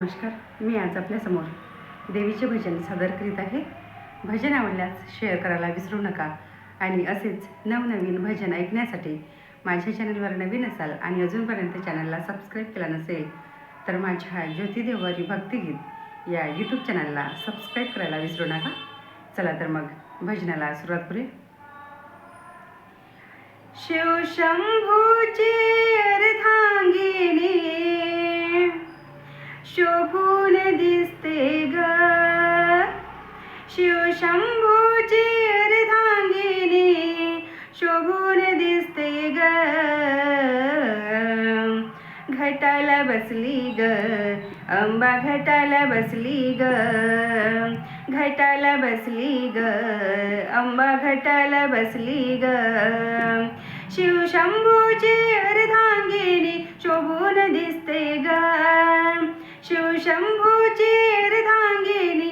नमस्कार मी आज आपल्यासमोर देवीचे भजन सादर करीत आहे. भजन आवडल्यास शेअर करायला विसरू नका आणि असेच नवनवीन भजन ऐकण्यासाठी माझ्या चॅनलवर नवीन असाल आणि अजूनपर्यंत चॅनलला सबस्क्राईब केला नसेल तर माझ्या ज्योतिदेवरी भक्तिगीत या यूट्यूब चॅनलला सबस्क्राईब करायला विसरू नका. चला तर मग भजनाला सुरुवात करूया. शिवशंभूची शंभूची अर्धांगिनी शोभून दिसते ग. घटाला बसली ग अंबा घटाला बसली ग. घटाला बसली ग अंबा घटाला बसली ग. शिवशंभूची अर्धांगिनी शोभून दिसते ग. शिवशंभूची अर्धांगिनी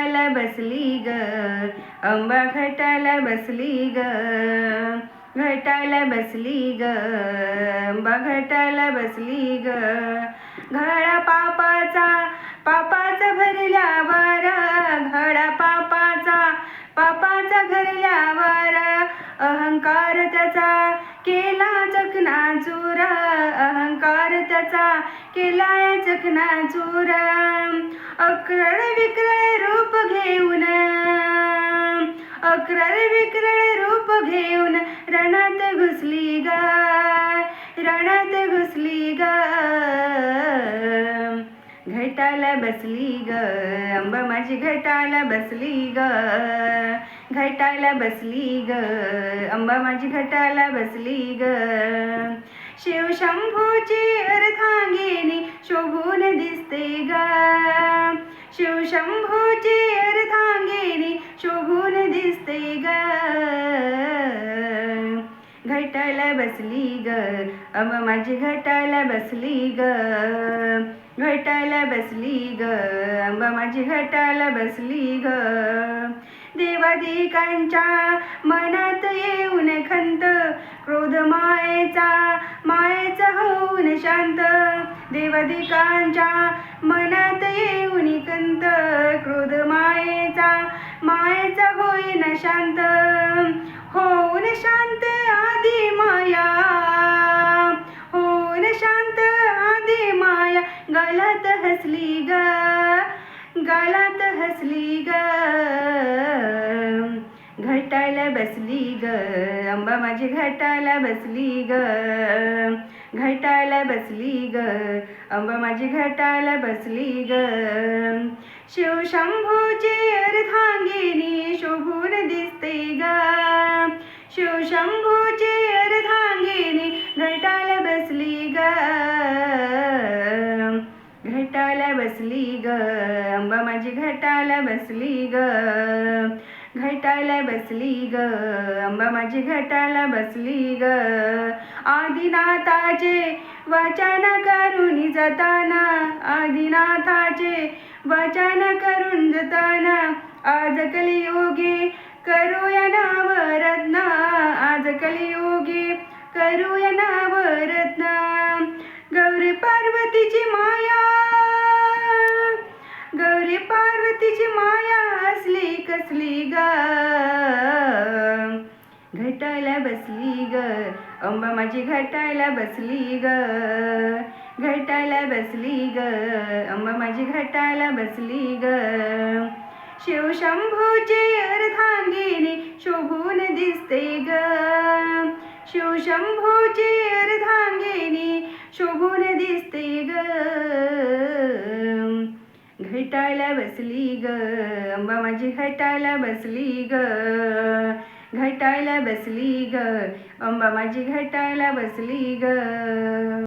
घटाला बसली ग अंबा घटाला बसली ग घटाला बसली ग अंबा घटाला बसली ग घडा पापाचा पापाचा भरल्यावर घडा पापाचा पापाचा घरल्यावर अहंकार त्याचा केला चकना चूर अहंकार त्याचा केला चकना चूर. अक्रळ विक्रळ रूप घेऊन अक्रळ विक्रळ रूप घेऊन रणात घुसली गाय रणात घुसली गाय घटाला बसली ग अंबा माझी घटाला बसली ग. घटाला बसली ग अंबा माझी घटाला बसली ग. शिवशंभूची अर्धांगिनी शोभून दिसते ग. शिवशंभूची अर्धांगिनी शोभून दिसते ग. घटाला बसली ग. अंबा माझी घटाला बसली ग. घटाला बसली ग. अंबा माझी घटाला बसली ग. देवादिकांच्या मनात येऊन खंत क्रोध मायेचा मायेचा होऊन शांत. देवादिकांच्या मनात येऊन कंत क्रोध मायेचा मायेचा होईन शांत. गालात हसली ग. घटाला बसली ग. अंबा माझी घटाला बसली ग. घटाला बसली ग. अंबा माझी घटाला बसली ग. शिवशंभूची अर्धांगिनी शोभून दिसते ग. शिवशंभूची अर्धांगिनी घटाला बसली ग. घटाला बसली ग. माझी घटाला बसली ग. घटाला बसली ग. अंबा माझी घटाला बसली ग. आदिनाथाचे वचन करून जाताना आदिनाथाचे वचन करून जाताना आज कलियोगे करूया नावरत्न आज कलियोगे करूया नावरत्न गौरी पार्वतीची माय कसली ग? घटायला बसली ग. अंबा माझी घटायला बसली ग. घटायला बसली ग. अंबा माझी घटायला बसली ग. शिवशंभूची अर्धांगिनी शोभून दिसते ग. शिवशंभूची अर्धांगिनी शोभून दिसते घटायला बसली ग. अंबा माझी घटायला बसली ग. घटायला बसली ग. अंबा माझी घटायला बसली ग.